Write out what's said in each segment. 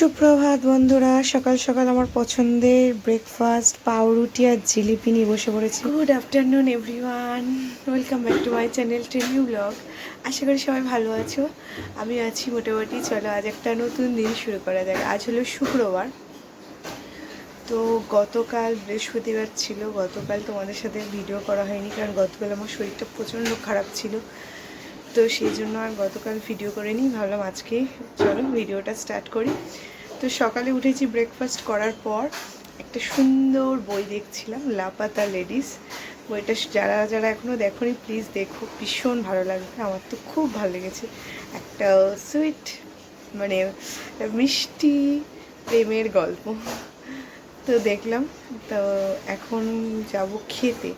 সুপ্রভাত, বন্ধুরা। সকাল সকাল আমার পছন্দের ব্রেকফাস্ট পাউরুটি আর জিলিপি নিয়ে বসে পড়েছি। Good afternoon everyone welcome back to my channel new blog আশা করি সবাই ভালো আছো। আমি আছি মোটামুটি, চলো আজ একটা নতুন দিন শুরু করা যাক। আজ হলো শুক্রবার। তো গতকাল বৃহস্পতিবার ছিল। গতকাল তোমাদের সাথে ভিডিও করা হয়নি, কারণ গতকাল আমার শরীরটা প্রচণ্ড খারাপ ছিল। তো সেই জন্য আর গতকাল ভিডিও করে নিই ভাবলাম আজকে চলো ভিডিওটা স্টার্ট করি। তো সকালে উঠেছি ব্রেকফাস্ট করার পর, একটা সুন্দর বই দেখছিলাম, লাপাতা লেডিস বইটা যারা যারা এখনও দেখোনি প্লিজ দেখো, ভীষণ ভালো লাগবে, আমার তো খুব ভালো লেগেছে। একটা সুইট মানে মিষ্টি প্রেমের গল্প। তো দেখলাম, তো এখন যাব খেতে।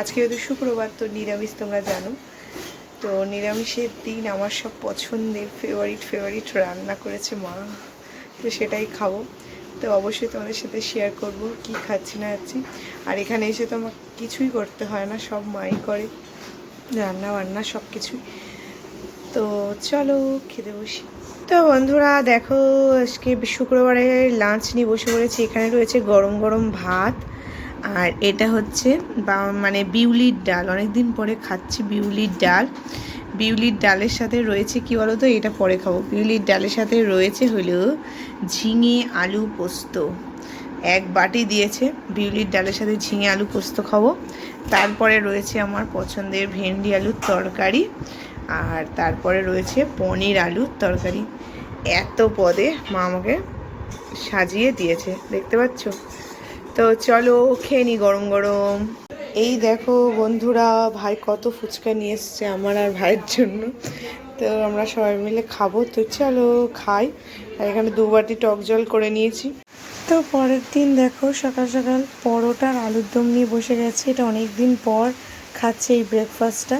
আজকে হয়তো শুক্রবার, তো নিরামিষ তোমরা জানো। তো নিরামিষের দিন আমার সব পছন্দের ফেভারিট ফেভারিট রান্না করেছে মা। তো সেটাই খাব। তো অবশ্যই তোমাদের সাথে শেয়ার করব কি খাচ্ছি, না খাচ্ছি। আর এখানে এসে তো আমার কিছুই করতে হয় না, সব মাই করে। রান্না বান্না সব কিছুই। তো চলো খেতে বসি। তো বন্ধুরা দেখো, আজকে শুক্রবারে লাঞ্চ নিয়ে বসে পড়েছি। এখানে রয়েছে গরম গরম ভাত। আর এটা হচ্ছে বা মানে বিউলির ডাল। অনেক দিন পরে খাচ্ছি বিউলির ডাল। বিউলির ডালের সাথে রয়েছে কি বলো তো এটা পরে খাব। বিউলির ডালের সাথে রয়েছে হলো ঝিঙে আলু পোস্ত। এক বাটি দিয়েছে। বিউলির ডালের সাথে ঝিঙে আলু পোস্ত খাব। তারপরে রয়েছে আমার পছন্দের ভেন্ডি আলুর তরকারি। আর তারপরে রয়েছে পনির আলুর তরকারি। এত পদে মা আমাকে সাজিয়ে দিয়েছে। দেখতে পাচ্ছ? তো চলো খেয়ে নি গরম গরম। এই দেখো বন্ধুরা, ভাই কত ফুচকা নিয়ে এসছে আমার আর ভাইয়ের জন্য। তো আমরা সবাই মিলে খাব। তো চলো খাই। আর এখানে দু বাটি টক জল করে নিয়েছি। তো পরের দিন দেখো সকাল সকাল পরোটার আলুর দম নিয়ে বসে গেছি। এটা অনেক দিন পর খাচ্ছে এই ব্রেকফাস্টটা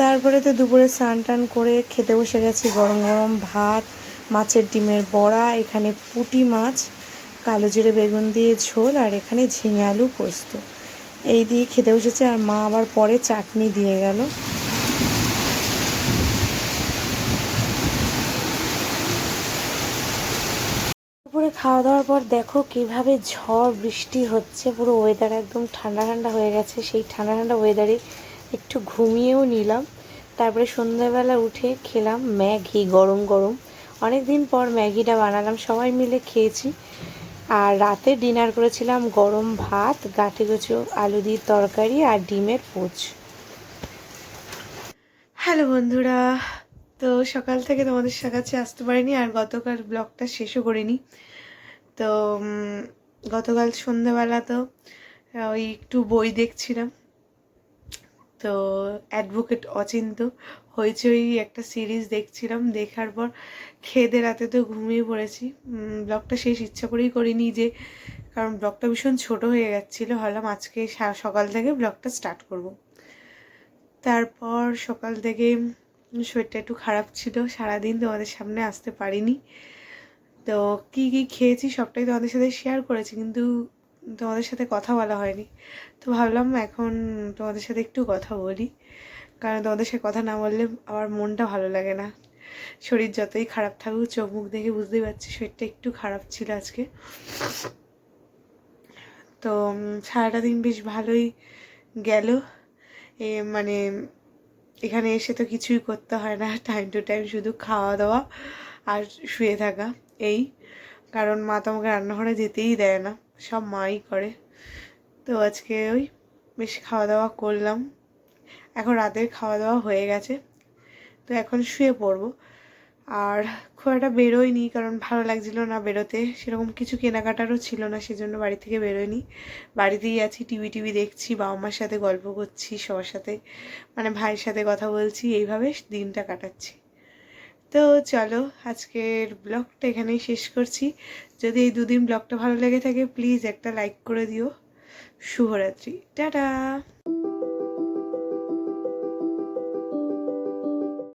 তারপরে তো দুপুরে স্নান টান করে খেতে বসে গেছি। গরম গরম ভাত, মাছের ডিমের বড়া, এখানে পুঁটি মাছ। কালো জিরে বেগুন দিয়ে ঝোল আর এখানে ঝিঙে আলু পোস্ত। এই দিয়ে খেতে বসেছে আর মা আবার পরে চাটনি দিয়ে গেল। দুপুরে খাওয়া দাওয়ার পর দেখো কীভাবে ঝড় বৃষ্টি হচ্ছে। পুরো ওয়েদার একদম ঠান্ডা ঠান্ডা হয়ে গেছে। সেই ঠান্ডা ঠান্ডা ওয়েদারে একটু ঘুমিয়েও নিলাম। তারপরে সন্ধ্যাবেলা উঠে খেলাম ম্যাগি, গরম গরম। অনেক দিন পর ম্যাগিটা বানালাম। সবাই মিলে খেয়েছি। আর রাতে ডিনার করেছিলাম গরম ভাত, গাঁটে কচু, আলু দিয়ে তরকারি আর ডিমের পোচ। হ্যালো বন্ধুরা, তো সকাল থেকে তোমাদের কাছে আসতে পারিনি আর গতকাল ব্লগটা শেষও করিনি। তো গতকাল সন্ধ্যাবেলা তো, ওই একটু বই দেখছিলাম। তো অ্যাডভোকেট অচিন্ত হইচই একটা সিরিজ দেখছিলাম, দেখার পর খেয়ে রাতে তো ঘুমিয়ে পড়েছি। ব্লগটা শেষ ইচ্ছা করেই করিনি যে, কারণ ব্লগটা ভীষণ ছোট হয়ে যাচ্ছিল, ভাবলাম আজকে সকাল থেকে ব্লগটা স্টার্ট করব। তারপর সকাল থেকে শরীরটা একটু খারাপ ছিল, সারাদিন তোমাদের সামনে আসতে পারিনি। তো কি কি খেয়েছি সবটাই তোমাদের সাথে শেয়ার করেছি, কিন্তু তোমাদের সাথে কথা বলা হয়নি। তো ভাবলাম এখন তোমাদের সাথে একটু কথা বলি। কারণ তোমাদের সাথে কথা না বললে আমার মনটা ভালো লাগে না। শরীর যতই খারাপ থাকুক, চোখ মুখ দেখে বুঝতেই পারছি শরীরটা একটু খারাপ ছিল আজকে। তো সারাটা দিন বেশ ভালোই গেল। এ মানে এখানে এসে তো কিছুই করতে হয় না। টাইম টু টাইম শুধু খাওয়া দাওয়া আর শুয়ে থাকা, এই। কারণ মা তো আমাকে রান্নাঘরে যেতেই দেয় না। সব মাই করে। তো আজকে ওই বেশ খাওয়া দাওয়া করলাম। এখন রাতের খাওয়া দাওয়া হয়ে গেছে। তো এখন শুয়ে পড়ব। আর খুব একটা বেরোয়নি কারণ ভালো লাগছিল না বেরোতে। সেরকম কিছু কেনাকাটারও ছিল না, সেজন্য বাড়ি থেকে বেরোয়নি বাড়িতেই আছি, টিভি টিভি দেখছি বাবা মার সাথে গল্প করছি, সবার সাথে মানে ভাইয়ের সাথে কথা বলছি, এইভাবে দিনটা কাটাচ্ছি। তো চলো আজকের ব্লগটা এখানেই শেষ করছি। যদি এই দুদিন ব্লগটা ভালো লেগে থাকে প্লিজ একটা লাইক করে দিও। শুভরাত্রি। টাটা!